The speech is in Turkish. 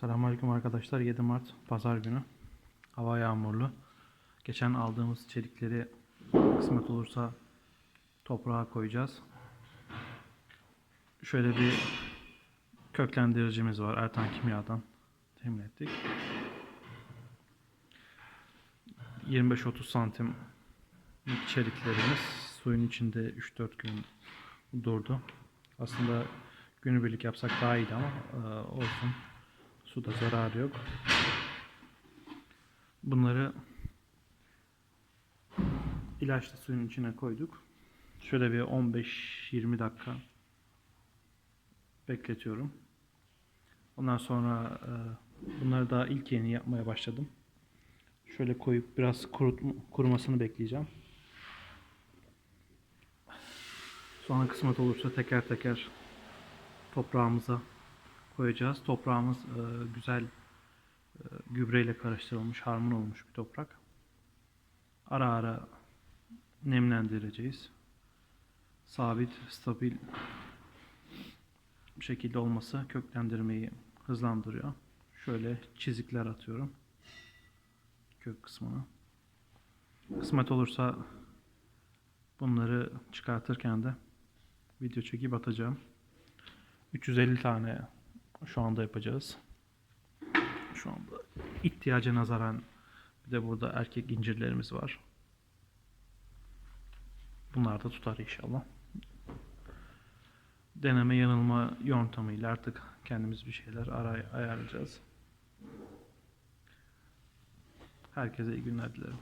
Selamünaleyküm arkadaşlar. 7 Mart Pazar günü. Hava yağmurlu. Geçen aldığımız çelikleri kısmet olursa toprağa koyacağız. Şöyle bir köklendiricimiz var. Ertan Kimya'dan temin ettik. 25-30 santim çeliklerimiz suyun içinde 3-4 gün durdu. Aslında günübirlik yapsak daha iyiydi ama e, olsun. Suda zararı yok. Bunları ilaçlı suyun içine koyduk. Şöyle bir 15-20 dakika bekletiyorum. Ondan sonra e, bunları daha ilk yeni yapmaya başladım. Şöyle koyup biraz kurut, kurumasını bekleyeceğim. Sonra kısmet olursa teker teker toprağımıza koyacağız. Toprağımız e, güzel e, gübreyle karıştırılmış, harman olmuş bir toprak. Ara ara nemlendireceğiz. Sabit, stabil bir şekilde olması köklendirmeyi hızlandırıyor. Şöyle çizikler atıyorum kök kısmına. Kısmet olursa bunları çıkartırken de video çekip atacağım. 350 tane şu anda yapacağız. Şu anda ihtiyaca nazaran bir de burada erkek incirlerimiz var. Bunlar da tutar inşallah. Deneme yanılma yöntemiyle artık kendimiz bir şeyler aray ayarlayacağız. Herkese iyi günler dilerim.